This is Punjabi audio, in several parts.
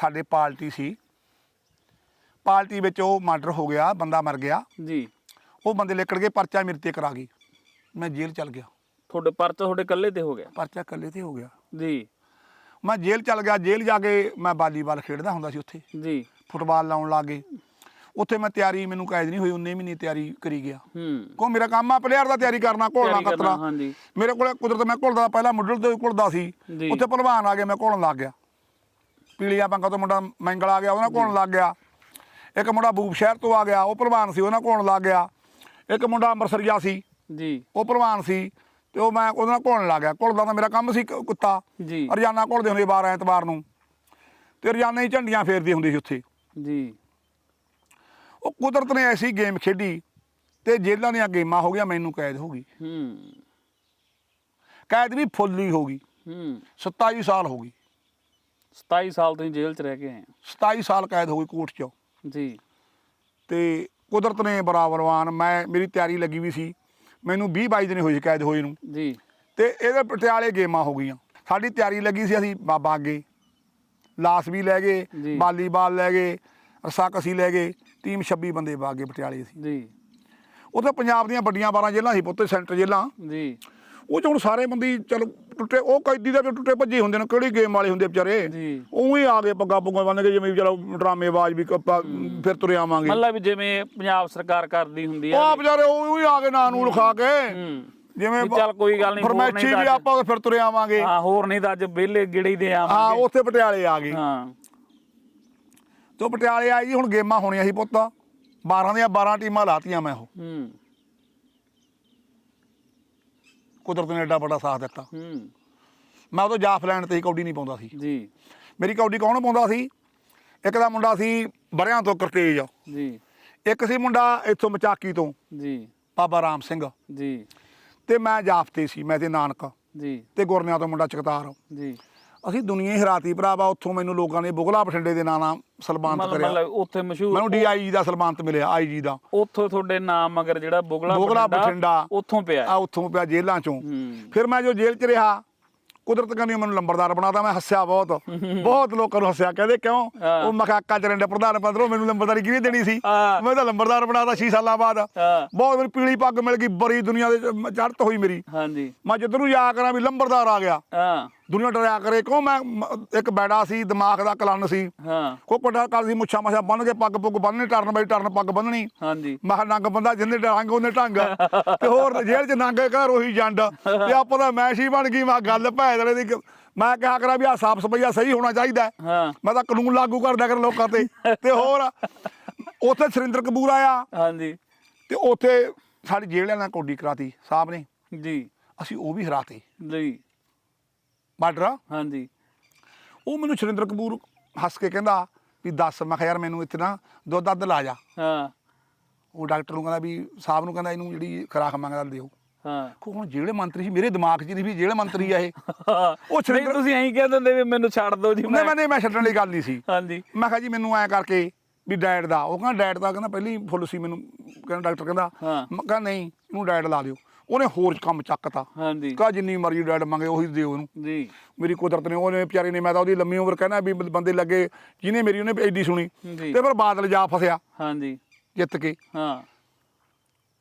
ਸਾਡੇ ਪਾਰਟੀ ਸੀ। ਪਾਰਟੀ ਵਿੱਚ ਉਹ ਮਰਡਰ ਹੋ ਗਿਆ ਬੰਦਾ ਮਰ ਗਿਆ। ਜੀ। ਉਹ ਬੰਦੇ ਲਿਕੜ ਕੇ ਪਰਚਾ ਮੇਰੇ ਤੇ ਕਰਾ ਗਈ। ਮੈਂ ਜੇਲ੍ਹ ਚਲ ਗਿਆ। ਤੁਹਾਡੇ ਪਰਚਾ ਤੁਹਾਡੇ ਇਕੱਲੇ ਤੇ ਹੋ ਗਿਆ? ਪਰਚਾ ਇਕੱਲੇ ਤੇ ਹੋ ਗਿਆ। ਜੀ। ਮੈਂ ਜੇਲ੍ਹ ਚਲ ਗਿਆ ਜੇਲ੍ਹ ਜਾ ਕੇ ਮੈਂ ਵਾਲੀਬਾਲ ਖੇਡਦਾ ਹੁੰਦਾ ਸੀ ਉੱਥੇ। ਜੀ। ਫੁੱਟਬਾਲ ਲਾਉਣ ਲੱਗ ਗਏ। ਉੱਥੇ ਮੈਂ ਤਿਆਰੀ ਮੈਨੂੰ ਕੈਦ ਨਹੀਂ ਹੋਈ 19 ਮਹੀਨੇ ਤਿਆਰੀ ਕਰੀ ਗਿਆ। ਹੂੰ। ਕੋ ਮੇਰਾ ਕੰਮ ਆ ਪਲੇਅਰ ਦਾ ਤਿਆਰੀ ਕਰਨਾ ਘੋਲਣਾ ਕਤਰਾ। ਮੇਰੇ ਕੋਲੇ ਕੁਦਰਤ ਮੈਂ ਘੁਲਦਾ ਪਹਿਲਾਂ ਮੁੱਢਲ ਤੋਂ ਘੁਲਦਾ ਸੀ। ਉੱਥੇ ਭਲਵਾਨ ਆ ਗਿਆ ਮੈਂ ਘੋਲਣ ਲੱਗ ਗਿਆ। ਪੀਲੀਆ ਪੰਗਾ ਤੋਂ ਮੁੰਡਾ ਮੈਂਗਲ ਆ ਗਿਆ ਉਹਨਾਂ ਘੋਲਣ ਲੱਗ ਗਿਆ। ਇੱਕ ਮੁੰਡਾ ਬੂਬ ਸ਼ਹਿਰ ਤੋਂ ਆ ਗਿਆ ਉਹ ਭਲਵਾਨ ਸੀ ਉਹਨਾਂ ਘੋਲਣ ਲੱਗ ਗਿਆ। ਇੱਕ ਮੁੰਡਾ ਅੰਮ੍ਰਿਤਸਰੀਆ ਸੀ ਜੀ। ਉਹ ਭਲਵਾਨ ਸੀ ਤੇ ਉਹ ਮੈਂ ਉਹਦੇ ਨਾਲ ਘੋਲਣ ਲੱਗ ਗਿਆ। ਘੁਲਦਾ ਤਾਂ ਮੇਰਾ ਕੰਮ ਸੀ ਕੁੱਤਾ। ਜੀ। ਰੋਜ਼ਾਨਾ ਘੁਲਦੇ ਹੁੰਦੇ ਬਾਰ ਐਤਵਾਰ ਨੂੰ। ਤੇ ਰੋਜ਼ਾਨਾ ਹੀ ਝੰਡੀਆਂ ਫੇਰਦੀ ਹੁੰਦੀ ਸੀ ਉੱਥੇ। ਜੀ। ਉਹ ਕੁਦਰਤ ਨੇ ਐਸੀ ਗੇਮ ਖੇਡੀ ਤੇ ਜੇਲ੍ਹਾਂ ਦੀਆਂ ਗੇਮਾਂ ਹੋ ਗਿਆ ਮੈਨੂੰ ਕੈਦ ਹੋ ਗਈ। ਹੂੰ। ਕੈਦ ਵੀ ਫੁੱਲੀ ਹੋ ਗਈ। ਹੂੰ। 27 ਸਾਲ ਹੋ ਗਈ। 27 ਸਾਲ ਤੁਸੀਂ ਜੇਲ੍ਹ 'ਚ ਰਹਿ ਕੇ ਆਏ ਹੋ? 27 ਸਾਲ ਕੈਦ ਹੋ ਗਈ ਕੋਰਟ 'ਚ। ਜੀ। ਤੇ ਕੁਦਰਤ ਨੇ ਬਰਾਬਰਵਾਨ ਮੈਂ ਮੇਰੀ ਤਿਆਰੀ ਲੱਗੀ ਵੀ ਸੀ। ਮੈਨੂੰ 20 22 ਦਿਨ ਹੋਏ ਸੀ ਕੈਦ ਹੋਏ ਨੂੰ। ਜੀ। ਤੇ ਇਹਦੇ ਪਟਿਆਲੇ ਗੇਮਾਂ ਹੋ ਗਈਆਂ। ਸਾਡੀ ਤਿਆਰੀ ਲੱਗੀ ਸੀ ਅਸੀਂ ਬਾ- ਬਾਗੇ ਲਾਸ ਵੀ ਲੈ ਗਏ। ਵਾਲੀਬਾਲ ਲੈ ਗਏ ਰਸਾਕਸੀ ਲੈ ਗਏ ਟੀਮ 26 ਬੰਦੇ ਬਾਗੇ ਪਟਿਆਲੇ ਸੀ ਜੀ। ਉੱਥੇ ਪੰਜਾਬ ਦੀਆਂ ਵੱਡੀਆਂ 12 ਜੇਲ੍ਹਾਂ ਸੀ ਪੁੱਤੇ ਸੈਂਟਰ ਜੇਲ੍ਹਾਂ। ਜੀ। ਉਹ 'ਚ ਹੁਣ ਸਾਰੇ ਬੰਦੇ ਚਲ ਟੁੱਟੇ ਉਹ ਕੈਦੀ ਦੇ ਵੀ ਟੁੱਟੇ ਭੱਜੇ ਹੁੰਦੇ ਨੇ ਕਿਹੜੀ ਗੇਮ ਵਾਲੇ ਹੁੰਦੇ ਵਿਚਾਰੇ? ਜੀ। ਉਹ ਹੀ ਆ ਗਏ ਪੱਗਾ ਪੁੱਗਾ ਬੰਨ ਕੇ ਜਿਵੇਂ ਵੀ ਚਲੋ ਡਰਾਮੇਬਾਜ਼ ਵੀ ਆਪਾਂ ਫਿਰ ਤੁਰੇ ਆਵਾਂਗੇ। ਮਤਲਬ ਵੀ ਜਿਵੇਂ ਪੰਜਾਬ ਸਰਕਾਰ ਕਰਦੀ ਹੁੰਦੀ ਉਹ ਆ ਆ ਵਿਚਾਰੇ ਉਹ ਹੀ ਆ ਗਏ ਨਾਂ ਨੂੰ ਲਿਖਾ ਕੇ। ਜਿਵੇਂ ਵੀ ਚੱਲ ਕੋਈ ਗੱਲ ਨਹੀਂ, ਹੋਰ ਫਰਮੈਸ਼ੀ ਨਹੀਂ ਤਾਂ ਵੀ ਆਪਾਂ ਫਿਰ ਤੁਰੇ ਆਵਾਂਗੇ। ਹਾਂ ਹੋਰ ਨਹੀਂ ਤਾਂ ਅੱਜ ਵਿਹਲੇ ਗਿੜੇ ਹੀ ਦੇ ਹਾਂ ਆਵਾਂਗੇ ਉੱਥੇ ਪਟਿਆਲੇ ਆ ਗਏ। ਹਾਂ। ਤੇ ਉਹ ਪਟਿਆਲੇ ਆਈ ਜੀ ਹੁਣ ਗੇਮਾਂ ਹੋਣੀਆਂ ਸੀ ਪੁੱਤ। 12 ਦੀਆਂ 12 ਟੀਮਾਂ ਲਾਤੀਆਂ ਮੈਂ ਉਹ। ਹੂੰ। ਕੁਦਰਤ ਨੇ ਐਡਾ ਵੱਡਾ ਸਾਥ ਦਿੱਤਾ। ਹੂੰ। ਮੈਂ ਉਦੋਂ ਜਾਫ ਲੈਣ ਤੇ ਹੀ ਕੌਡੀ ਨਹੀਂ ਪਾਉਂਦਾ ਸੀ। ਜੀ। ਮੇਰੀ ਕੌਡੀ ਕੌਣ ਪਾਉਂਦਾ ਸੀ? ਇੱਕ ਦਾ ਮੁੰਡਾ ਸੀ ਬਰਿਆਂ ਤੋਂ ਕਰਤੇਜ। ਜੀ। ਇੱਕ ਸੀ ਮੁੰਡਾ ਇੱਥੋਂ ਮਚਾਕੀ ਤੋਂ ਜੀ। ਬਾਬਾ ਰਾਮ ਸਿੰਘ। ਜੀ। ਤੇ ਮੈਂ ਜਾਫਤੇ ਸੀ ਮੈਂ ਤੇ ਨਾਨਕ। ਜੀ। ਤੇ ਗੁਰਨਿਆਂ ਤੋਂ ਮੁੰਡਾ ਚਕਤਾਰ। ਜੀ। ਅਸੀਂ ਦੁਨੀਆ ਹੀ ਹਰਾਤੀ ਭਰਾਵਾ ਉੱਥੋਂ ਮੈਨੂੰ ਲੋਕਾਂ ਨੇ ਬੁਗਲਾ ਬਠਿੰਡੇ ਦੇ ਨਾਂ ਨਾਲ ਸਲਮਾਨਤ ਮਤਲਬ ਕਰਿਆ। ਮਤਲਬ ਉੱਥੇ ਮਸ਼ਹੂਰ ਮੈਨੂੰ ਡੀਆਈ ਦਾ ਸਲਮਾਨਤ ਮਿਲਿਆ ਆਈਜੀ ਦਾ। ਉੱਥੋਂ ਤੁਹਾਡੇ ਨਾਮ ਮਗਰ ਜਿਹੜਾ ਬੁਗਲਾ ਬੁਗਲਾ ਬਠਿੰਡਾ ਉੱਥੋਂ ਪਿਆ ਆ ਉੱਥੋਂ ਪਿਆ ਜੇਲ੍ਹਾਂ ਚੋਂ। ਹੂੰ। ਫਿਰ ਮੈਂ ਜੋ ਜੇਲ੍ਹ 'ਚ ਰਿਹਾ ਕੁਦਰਤ ਕਹਿੰਦੀ ਮੈਨੂੰ ਲੰਬੜਦਾਰ ਬਣਾਤਾ ਮੈਂ ਹੱਸਿਆ ਬਹੁਤ। ਬਹੁਤ ਲੋਕਾਂ ਨੂੰ ਹੱਸਿਆ ਕਹਿੰਦੇ ਕਿਉਂ? ਹਾਂ। ਉਹ ਮਖਾਕਾ ਚਰੰਡੇ ਪ੍ਰਧਾਨ ਪੰਦਰੋਂ ਮੈਨੂੰ ਲੰਬੜਦਾਰੀ ਕਿਹਨੇ ਦੇਣੀ ਸੀ? ਹਾਂ। ਮੈਂ ਤਾਂ ਲੰਬੜਦਾਰ ਬਣਾਤਾ 6 ਸਾਲਾਂ ਬਾਅਦ। ਹਾਂ। ਬਹੁਤ ਮੇਰੀ ਪੀਲੀ ਪੱਗ ਮਿਲ ਗਈ ਬੜੀ ਦੁਨੀਆ ਦੇ ਚੜ੍ਹਤ ਹੋਈ ਮੇਰੀ। ਹਾਂਜੀ। ਮੈਂ ਜਿੱਧਰ ਨੂੰ ਜਾ ਕਰਾਂ ਵੀ ਲੰਬੜਦਾਰ ਆ ਗਿਆ। ਹਾਂ। ਦੁਨੀਆ ਡਰਿਆ ਕਰੇ ਕਿਉਂ ਮੈਂ ਮ- ਇੱਕ ਬੈੜਾ ਸੀ ਦਿਮਾਗ ਦਾ ਕਲਨ ਸੀ। ਹਾਂ। ਕੋ ਕੋਟਾ ਕਰ ਸੀ ਮੁੱਛਾਂ ਮਛਾ ਬੰਨ ਕੇ ਪੱਗ ਪੁੱਗ ਬੰਨਣੀ ਟਰਨ ਬਈ ਟਰਨ ਪੱਗ ਬੰਨਣੀ। ਹਾਂਜੀ। ਮੈਂ ਕਿਹਾ ਨੰਗ ਬੰਦਾ ਜਿੰਨੇ ਡਰਾਂਗੇ ਉਹਨੇ ਢੰਗ। ਤੇ ਹੋਰ ਜੇਲ੍ਹ 'ਚ ਨੰਗ ਘਰ ਉਹੀ ਜੰਡ। ਤੇ ਆਪਾਂ ਤਾਂ ਮੈਸ਼ ਹੀ ਬਣ ਗਈ ਮੈਂ ਕਿਹਾ ਗੱਲ ਭੈ ਦਲੇ ਦੀ ਕ- ਮੈਂ ਕਿਹਾ ਕਰਾਂ ਵੀ ਆ ਸਾਫ਼ ਸਫਾਈਆ ਸਹੀ ਹੋਣਾ ਚਾਹੀਦਾ ਹੈ। ਹਾਂ। ਮੈਂ ਤਾਂ ਕਾਨੂੰਨ ਲਾਗੂ ਕਰਦਾ ਕਰ ਲੋਕਾਂ ਤੇ। ਤੇ ਹੋਰ ਉੱਥੇ ਸੁਰਿੰਦਰ ਕਪੂਰ ਆਇਆ। ਹਾਂਜੀ। ਤੇ ਉੱਥੇ ਸਾਡੀ ਜੇਲ੍ਹ ਵਾਲਿਆਂ ਨਾਲ ਕੋਡੀ ਕਰਾਤੀ ਸਾਹਿਬ ਨੇ। ਜੀ। ਅਸੀਂ ਉਹ ਵੀ ਹਰਾਤੇ। ਜੀ। ਬਾਰਡਰ? ਹਾਂਜੀ। ਉਹ ਮੈਨੂੰ ਸੁਰਿੰਦਰ ਕਪੂਰ ਹੱਸ ਕੇ ਕਹਿੰਦਾ ਵੀ ਦੱਸ ਮੈਂ ਕਿਹਾ ਯਾਰ ਮੈਨੂੰ ਇੱਥੇ ਨਾ ਦੁੱਧ ਦੱਧ ਲਾ ਜਾ। ਹਾਂ। ਉਹ ਡਾਕਟਰ ਨੂੰ ਕਹਿੰਦਾ ਵੀ ਸਾਹਿਬ ਨੂੰ ਕਹਿੰਦਾ ਇਹਨੂੰ ਜਿਹੜੀ ਖੁਰਾਕ ਮੰਗਦਾ ਦਿਓ। ਹਾਂ। ਕੋ ਹੁਣ ਜਿਹੜੇ ਮੰਤਰੀ ਸੀ ਮੇਰੇ ਦਿਮਾਗ 'ਚ ਨਹੀਂ ਵੀ ਜਿਹੜੇ ਮੰਤਰੀ ਆ ਇਹ। ਉਹ ਸੁਰਿੰਦਰ- ਨਹੀਂ ਤੁਸੀਂ ਐਂ ਕਹਿ ਦਿੰਦੇ ਵੀ ਮੈਨੂੰ ਛੱਡ ਦਿਓ ਜੀ ਮੈਂ ਮੈਨੇ ਮੈਂ ਛੱਡਣ ਲਈ ਗੱਲ ਨਹੀਂ ਸੀ। ਹਾਂਜੀ। ਮੈਂ ਕਿਹਾ ਜੀ ਮੈਨੂੰ ਐ ਕਰਕੇ ਵੀ ਡਾਈਟ ਦਾ। ਉਹ ਕਹਿੰਦਾ ਡਾਈਟ ਦਾ ਕਹਿੰਦਾ ਪਹਿਲੀ ਫੁੱਲ ਸੀ ਮੈਨੂੰ। ਕਹਿੰਦਾ ਡਾਕਟਰ ਕਹਿੰਦਾ ਹਾਂ। ਮੈਂ ਕਿਹਾ ਨਹੀਂ ਇਹਨੂੰ ਡਾਈਟ ਲਾ ਦਿਓ। ਉਹਨੇ ਹੋਰ ਕੰਮ ਚੱਕਤਾ। ਹਾਂਜੀ। ਕਹਾ ਜਿੰਨੀ ਮਰਜ਼ੀ ਡਾਈਟ ਮੰਗੇ ਉਹੀ ਦਿਓ ਉਹਨੂੰ। ਜੀ। ਮੇਰੀ ਕੁਦਰਤ ਨੇ ਉਹਨੇ ਵਿਚਾਰੇ ਨੇ ਮੈਂ ਤਾਂ ਉਹਦੀ ਲੰਮੀ ਉਮਰ ਕਹਿਣਾ ਵੀ ਬੰਦੇ ਲੱਗੇ ਜਿਹਨੇ ਮੇਰੀ ਉਹਨੇ ਐਡੀ ਸੁਣੀ। ਤੇ ਫਿਰ ਬਾਦਲ ਜਾ ਫਸਿਆ। ਹਾਂਜੀ। ਜਿੱਤ ਕੇ। ਹਾਂ।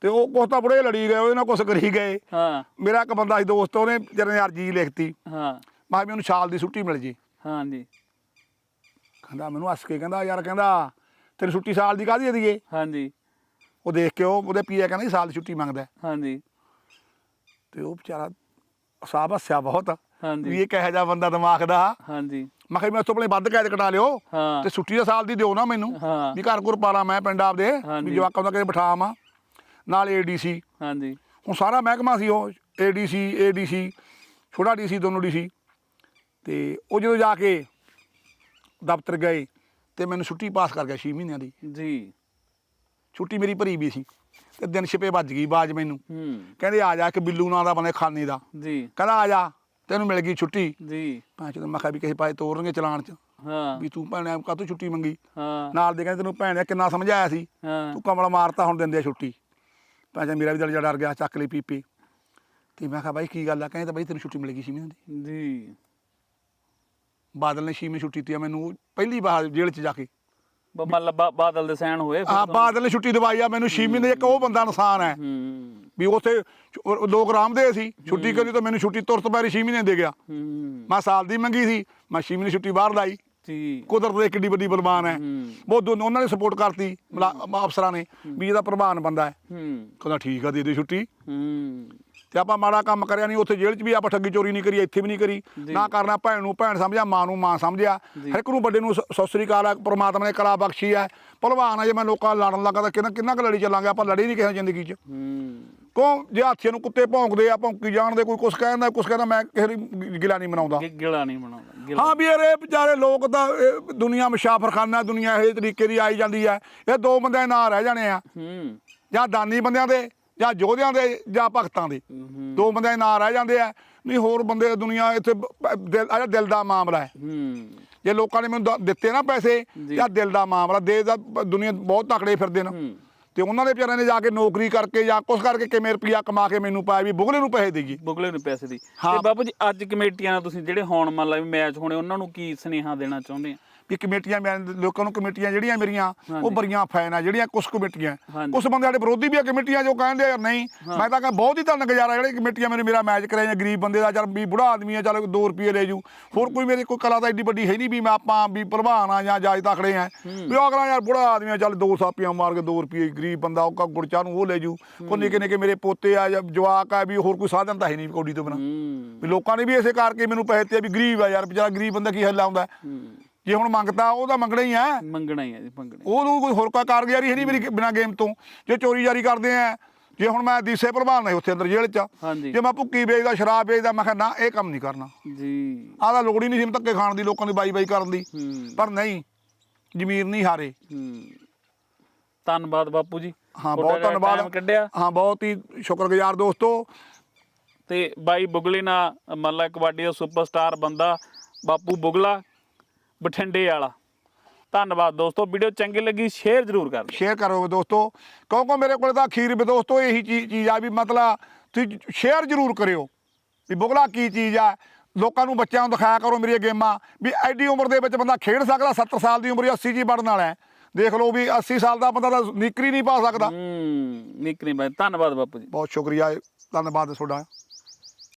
ਤੇ ਉਹ ਕੁਛ ਤਾਂ ਬੁੜੇ ਲੜੀ ਗਏ ਉਹਦੇ ਨਾਲ ਕੁਛ ਕਰੀ ਗਏ। ਹਾਂ। ਮੇਰਾ ਇੱਕ ਬੰਦਾ ਸੀ ਦੋਸਤ ਉਹਨੇ ਵਿਚਾਰੇ ਨੇ ਅਰਜੀ ਲਿਖਤੀ। ਹਾਂ। ਮੈਂ ਵੀ ਉਹਨੂੰ ਸਾਲ ਦੀ ਛੁੱਟੀ ਮਿਲ ਜੇ। ਹਾਂਜੀ। ਕਹਿੰਦਾ ਮੈਨੂੰ ਹੱਸ ਕੇ ਕਹਿੰਦਾ ਯਾਰ ਕਹਿੰਦਾ ਤੇਰੀ ਛੁੱਟੀ ਸਾਲ ਦੀ ਕਾਹਦੀ ਦੀਏ? ਹਾਂਜੀ। ਉਹ ਦੇਖ ਕੇ ਉਹ ਉਹਦੇ ਪੀਆ ਕਹਿੰਦਾ ਸਾਲ ਦੀ ਛੁੱਟੀ ਮੰਗਦਾ। ਹੈ। ਹਾਂਜੀ। ਤੇ ਉਹ ਵਿਚਾਰਾ ਸਾਹਬ ਹੱਸਿਆ ਬਹੁਤ ਵੀ ਇਹ ਕਿਹੋ ਜਿਹਾ ਬੰਦਾ ਦਿਮਾਗ ਦਾ। ਹਾਂਜੀ। ਮੈਂ ਕਿਹਾ ਮੈਂ ਤੋਂ ਆਪਣੇ ਵੱਧ ਕੈਦ ਕਟਾ ਲਿਓ ਤੇ ਛੁੱਟੀ ਦਾ ਸਾਲ ਦੀ ਦਿਓ ਨਾ ਮੈਨੂੰ ਵੀ ਘਰ ਘਰ ਪਾਲਾ ਮੈਂ ਪਿੰਡ ਆਪਦੇ। ਵੀ ਜਵਾਕਾਂ ਦਾ ਕਿਤੇ ਬਿਠਾਵਾਂ ਨਾਲ ਏਡੀਸੀ ਹਾਂਜੀ। ਹੁਣ ਸਾਰਾ ਮਹਿਕਮਾ ਸੀ ਉਹ ਏਡੀਸੀ ਏਡੀਸੀ ਛੋਟਾ ਡੀਸੀ ਦੋਨੋਂ ਡੀਸੀ ਤੇ ਉਹ ਜਦੋਂ ਜਾ ਕੇ ਦਫ਼ਤਰ ਗਏ ਤੇ ਮੈਨੂੰ ਛੁੱਟੀ ਪਾਸ ਕਰ ਗਿਆ 6 ਮਹੀਨਿਆਂ ਦੀ। ਜੀ। ਛੁੱਟੀ ਮੇਰੀ ਭਰੀ ਵੀ ਸੀ। ਤੇ ਦਿਨ ਛਿਪੇ ਵੱਜ ਗਈ ਬਾਜ ਮੈਨੂੰ। ਹੂੰ। ਕਹਿੰਦੇ ਆ ਜਾ ਇੱਕ ਬਿੱਲੂ ਨਾਂ ਦਾ ਬੰਦੇ ਖਾਨੇ ਦਾ। ਜੀ। ਕਹਿੰਦਾ ਆ ਜਾ ਤੈਨੂੰ ਮਿਲ ਗਈ ਛੁੱਟੀ। ਜੀ। ਮੈਂ ਜਦੋਂ ਮੈਂ ਕਿਹਾ ਵੀ ਕਿਸੇ ਪਾਸੇ ਤੋਰਨਗੇ ਚਲਾਨ ਚ। ਹਾਂ। ਵੀ ਤੂੰ ਭੈਣੇ ਕਾਹਤੋਂ ਛੁੱਟੀ ਮੰਗੀ? ਹਾਂ। ਨਾਲ ਦੇ ਕਹਿੰਦੇ ਤੈਨੂੰ ਭੈਣ ਨੇ ਕਿੰਨਾ ਸਮਝਾਇਆ ਸੀ। ਹਾਂ। ਤੂੰ ਕਮਲ ਮਾਰਤਾ ਹੁਣ ਦਿੰਦੇ ਆ ਛੁੱਟੀ। ਭਾਜਾ ਮੇਰਾ ਵੀ ਦਿਲ ਜਿਹਾ ਡਰ ਗਿਆ ਚੱਕ ਲਈ ਪੀਪੀ। ਤੇ ਮੈਂ ਕਿਹਾ ਬਾਈ ਕੀ ਗੱਲ ਆ ਕਹਿੰਦੇ ਤਾਂ ਬਾਈ ਤੈਨੂੰ ਛੁੱਟੀ ਮਿਲ ਗਈ ਸੀ ਮਹੀਨੇ ਦੀ ਜੀ। ਬਾਦਲ ਨੇ ਛੀਵੀਂ ਛੁੱਟੀ ਦਿੱਤੀ ਮੈਨੂੰ ਪਹਿਲੀ ਵਾਰ ਜੇਲ੍ਹ 'ਚ ਜਾ ਕੇ। ਮਤਲਬ ਬਾ- ਬਾਦਲ ਦੇ ਸੈਨ ਹੋਏ ਫਿਰ ਆ ਤੁਹਾਨੂੰ? ਬਾਦਲ ਨੇ ਛੁੱਟੀ ਦਵਾਈ ਆ ਮੈਨੂੰ ਛੀਵੀਂ ਦੇ ਇੱਕ ਉਹ ਬੰਦਾ ਇਨਸਾਨ ਹੈ। ਹੂੰ। ਵੀ ਉੱਥੇ ਲੋਕ ਆਰਾਮਦੇ ਸੀ ਛੁੱਟੀ ਕਰੀ ਤਾਂ ਮੈਨੂੰ ਛੁੱਟੀ ਤੁਰਤ ਪੈਰੀ ਛੀਵੀਂ ਨੇ ਦੇ ਗਿਆ। ਹੂੰ। ਮੈਂ ਸਾਲ ਦੀ ਮੰਗੀ ਸੀ ਮੈਂ ਛੀਵੀਂ ਨੇ ਛੁੱਟੀ ਬਾਹਰ ਲਾਈ। ਜੀ ਕੁਦਰਤ ਦੇ ਕਿੱਡੀ ਵੱਡੀ ਬਲਵਾਨ ਹੈ। ਹੂੰ। ਬਹੁਤ ਦੋਨੋਂ ਉਹਨਾਂ ਨੇ ਸਪੋਰਟ ਕਰਤੀ ਮੁਲਾ- ਅਫਸਰਾਂ ਨੇ ਵੀ ਇਹਦਾ ਪ੍ਰਧਾਨ ਬੰਦਾ ਹੈ। ਹੂੰ। ਕਹਿੰਦਾ ਠੀਕ ਆ ਦੇ ਦੇ ਛੁੱਟੀ। ਹੂੰ। ਤੇ ਆਪਾਂ ਮਾੜਾ ਕੰਮ ਕਰਿਆ ਨਹੀਂ ਉੱਥੇ ਜੇਲ੍ਹ 'ਚ ਵੀ ਆਪਾਂ ਠੱਗੀ ਚੋਰੀ ਨਹੀਂ ਕਰੀ ਇੱਥੇ ਵੀ ਨਹੀਂ ਕਰੀ। ਨਾ ਕਰਨਾ ਭੈਣ ਨੂੰ ਭੈਣ ਸਮਝਿਆ ਮਾਂ ਨੂੰ ਮਾਂ ਸਮਝਿਆ। ਹਰ ਇੱਕ ਨੂੰ ਵੱਡੇ ਨੂੰ ਸ- ਸਤਿ ਸ੍ਰੀ ਅਕਾਲ ਹੈ ਪ੍ਰਮਾਤਮਾ ਨੇ ਕਲਾ ਬਖਸ਼ੀ ਹੈ। ਭਲਵਾਨ ਆ ਜੇ ਮੈਂ ਲੋਕਾਂ ਨਾਲ ਲੜਨ ਲੱਗਾ ਤਾਂ ਕਿੰਨਾ ਕਿੰਨਾ ਕੁ ਲੜੀ ਚੱਲਾਂਗੇ ਆਪਾਂ ਲੜੀ ਨਹੀਂ ਕਿਸੇ ਜ਼ਿੰਦਗੀ 'ਚ। ਕਿਉਂ? ਜੇ ਹਾਥੀਆਂ ਨੂੰ ਕੁੱਤੇ ਭੌਂਕਦੇ ਆ ਭੌਂਕੀ ਜਾਣਦੇ ਕੋਈ ਕੁਛ ਕਹਿੰਦਾ ਕੁਛ ਕਹਿੰਦਾ ਮੈਂ ਕਿਸੇ ਦੀ ਗਿਲਾ ਨਹੀਂ ਮਨਾਉਂਦਾ। ਗਿਲਾ ਨਹੀਂ ਗਿਲਾ। ਹਾਂ ਵੀ ਇਹ ਵਿਚਾਰੇ ਲੋਕ ਤਾਂ ਦੁਨੀਆ ਮੁਸਾਫਰਖਾਨਾ ਦੁਨੀਆ ਇਹ ਤਰੀਕੇ ਦੀ ਆਈ ਜਾਂਦੀ ਹੈ। ਇਹ ਦੋ ਬੰਦਿਆਂ ਦੇ ਨਾਂ ਰਹਿ ਜਾਣੇ ਆ। ਹੂੰ। ਜਾਂ ਦਾਨੀ ਬੰਦਿਆਂ ਦੇ ਜਾਂ ਯੋਧਿਆਂ ਦੇ ਜਾਂ ਭਗਤਾਂ ਦੇ। ਦੋ ਬੰਦਿਆਂ ਦੇ ਨਾਂ ਰਹਿ ਜਾਂਦੇ ਆ। ਨਹੀਂ ਹੋਰ ਬੰਦੇ ਦੁਨੀਆ ਇੱਥੇ ਦਿਲ ਆ ਦਿਲ ਦਾ ਮਾਮਲਾ ਹੈ। ਜੇ ਲੋਕਾਂ ਨੇ ਮੈਨੂੰ ਦਿੱਤੇ ਨਾ ਪੈਸੇ ਜੀ। ਦਿਲ ਦਾ ਮਾਮਲਾ ਦੇ ਦਾ ਦੁਨੀਆ ਬਹੁਤ ਤਕੜੇ ਫਿਰਦੇ ਨੇ। ਤੇ ਉਹਨਾਂ ਦੇ ਵਿਚਾਰਿਆਂ ਨੇ ਜਾ ਕੇ ਨੌਕਰੀ ਕਰਕੇ ਜਾਂ ਕੁਛ ਕਰਕੇ ਕਿਵੇਂ ਰੁਪਿਆ ਕਮਾ ਕੇ ਮੈਨੂੰ ਪਾਇਆ ਵੀ ਬੁਗਲੇ ਨੂੰ ਪੈਸੇ ਦੇਈਏ। ਬੁਗਲੇ ਨੂੰ ਪੈਸੇ ਦੀ। ਤੇ ਬਾਬੂ ਜੀ ਅੱਜ ਕਮੇਟੀਆਂ ਨਾਲ ਤੁਸੀਂ ਜਿਹੜੇ ਹੁਣ ਮੰਨ ਲਾ ਵੀ ਮੈਚ ਹੋਣੇ ਉਹਨਾਂ ਨੂੰ ਕੀ ਸੁਨੇਹਾ ਦੇਣਾ ਚਾਹੁੰਦੇ ਆ? ਵੀ ਕਮੇਟੀਆਂ ਮੈਂ ਲੋਕਾਂ ਨੂੰ ਕਮੇਟੀਆਂ ਜਿਹੜੀਆਂ ਮੇਰੀਆਂ ਉਹ। ਬੜੀਆਂ ਫੈਨ ਆ ਜਿਹੜੀਆਂ ਕੁਝ ਕਮੇਟੀਆਂ। ਕੁਝ ਬੰਦੇ ਸਾਡੇ ਵਿਰੋਧੀ ਵੀ ਆ ਕਮੇਟੀਆਂ ਜੋ ਕਹਿੰਦੇ ਆ ਯਾਰ ਨਹੀਂ ਮੈਂ ਤਾਂ ਕਹਿੰਦਾ ਬਹੁਤ ਹੀ ਧੰਨ ਗੁਜ਼ਾਰਾ ਜਿਹੜੇ ਕਮੇਟੀਆਂ ਮੇਰੇ ਮੇਰਾ ਮੈਚ ਕਰਾਇਆ ਗਰੀਬ ਬੰਦੇ ਦਾ ਚੱਲ ਵੀ ਬੁੜਾ ਆਦਮੀ ਆ ਚੱਲ 2 ਰੁਪਏ ਲੈ ਜੂ। ਹੋਰ ਕੋਈ ਮੇਰੇ ਕੋਈ ਕਲਾ ਤਾਂ ਐਡੀ ਵੱਡੀ ਹੈ ਨਹੀਂ ਵੀ ਮੈਂ ਆਪਾਂ ਵੀ ਪ੍ਰਵਾਨ ਆ ਜਾਂ ਜਾਇ ਤਕੜੇ ਆ। ਵੀ ਉਹ ਅਗਲਾ ਯਾਰ ਬੁੜਾ ਆਦਮੀ ਆ ਚੱਲ ਦੋ ਸਾਪੀਆਂ ਮਾਰ ਕੇ 2 ਰੁਪਏ ਗਰੀਬ ਬੰਦਾ ਉਹ ਕਾ ਗੁੜਚਾ ਨੂੰ ਉਹ ਲੈ ਜੂ। ਕੋਈ ਨਿੱਕੇ ਨਿੱਕੇ ਮੇਰੇ ਪੋਤੇ ਆ ਜਾਂ ਜਵਾਕ ਆ ਵੀ ਹੋਰ ਕੋਈ ਸਾਧਨ ਤਾਂ ਹੈ ਨਹੀਂ ਕੋਡੀ ਤੋਂ ਬਿਨਾ। ਵੀ ਲੋਕਾਂ ਨੇ ਵੀ ਇਸੇ ਕਰਕੇ ਮੈਨੂੰ ਪੈਸੇ ਤੇ ਵੀ ਗਰੀਬ ਆ ਯਾਰ ਵਿਚਾਰਾ ਗਰੀਬ ਬੰਦਾ ਕੀ ਹੱਲ ਆਉਂਦਾ। ਜੇ ਹੁਣ ਮੰਗਤਾ ਉਹ ਤਾਂ ਮੰਗਣਾ ਹੀ ਆ। ਮੰਗਣਾ ਹੀ ਆ ਜੀ ਮੰਗਣਾ ਹੀ। ਉਹਨੂੰ ਕੋਈ ਹੋਰ ਕਾ ਕਾਰਗੁਜ਼ਾਰੀ ਹੈ ਨਹੀਂ ਮੇਰੀ ਬਿਨਾ ਗੇਮ ਤੋਂ। ਜੇ ਚੋਰੀ ਜਾਰੀ ਕਰਦੇ ਆ ਜੇ ਹੁਣ ਮੈਂ ਦੀਸੇ ਪ੍ਰਭਾਨ ਨਹੀਂ ਉੱਥੇ ਅੰਦਰ ਜੇਲ੍ਹ 'ਚ ਹਾਂਜੀ। ਜੇ ਮੈਂ ਭੁੱਕੀ ਵੇਚਦਾ ਸ਼ਰਾਬ ਵੇਚਦਾ ਮੈਂ ਕਿਹਾ ਨਾ ਇਹ ਕੰਮ ਨਹੀਂ ਕਰਨਾ। ਜੀ। ਆਹ ਤਾਂ ਲੋੜ ਹੀ ਨਹੀਂ ਸੀ ਧੱਕੇ ਖਾਣ ਦੀ ਲੋਕਾਂ ਦੀ ਬਾਈ ਬਾਈ ਕਰਨ ਦੀ। ਹੂੰ। ਪਰ ਨਹੀਂ ਜ਼ਮੀਰ ਨਹੀਂ ਹਾਰੇ। ਹੂੰ। ਧੰਨਵਾਦ ਬਾਪੂ ਜੀ। ਹਾਂ ਤੁਹਾਡਾ ਬਹੁਤ ਜਿਹੜਾ ਧੰਨਵਾਦ। time ਕੱਢਿਆ। ਹਾਂ ਬਹੁਤ ਹੀ ਸ਼ੁਕਰਗੁਜ਼ਾਰ ਦੋਸਤੋ। ਤੇ ਬਾਈ ਬੁਗਲੇ ਨਾਲ ਮੰਨ ਲਾ ਕਬੱਡੀ ਦਾ ਸੁਪਰਸਟਾਰ ਬੰਦਾ ਬਾਪੂ ਬੁਗਲਾ। ਬਠਿੰਡੇ ਵਾਲਾ। ਧੰਨਵਾਦ ਦੋਸਤੋ ਵੀਡੀਓ ਚੰਗੀ ਲੱਗੀ ਸ਼ੇਅਰ ਜ਼ਰੂਰ ਕਰ ਸ਼ੇਅਰ ਕਰੋ ਦੋਸਤੋ। ਕਿਉਂਕਿ ਮੇਰੇ ਕੋਲ ਤਾਂ ਅਖੀਰ ਵੀ ਦੋਸਤੋ ਇਹੀ ਚੀਜ਼ ਆ ਵੀ ਮਤਲਬ ਤੁਸੀਂ ਸ਼ੇਅਰ ਜ਼ਰੂਰ ਕਰਿਓ। ਵੀ ਬੁਗਲਾ ਕੀ ਚੀਜ਼ ਆ। ਲੋਕਾਂ ਨੂੰ ਬੱਚਿਆਂ ਨੂੰ ਦਿਖਾਇਆ ਕਰੋ ਮੇਰੀਆਂ ਗੇਮਾਂ। ਵੀ ਐਡੀ ਉਮਰ ਦੇ ਵਿੱਚ ਬੰਦਾ ਖੇਡ ਸਕਦਾ 70 ਸਾਲ ਦੀ ਉਮਰ ਹੀ 80 ਜੀ ਵੜਨ ਵਾਲਾ ਹੈ। ਦੇਖ ਲਓ ਵੀ 80 ਸਾਲ ਦਾ ਬੰਦਾ ਤਾਂ ਨਿਕਰੀ ਨਹੀਂ ਪਾ ਸਕਦਾ। ਹੂੰ ਨਿਕ ਨਹੀਂ ਬਾਈ ਧੰਨਵਾਦ ਬਾਪੂ ਜੀ। ਬਹੁਤ ਸ਼ੁਕਰੀਆ ਧੰਨਵਾਦ ਤੁਹਾਡਾ।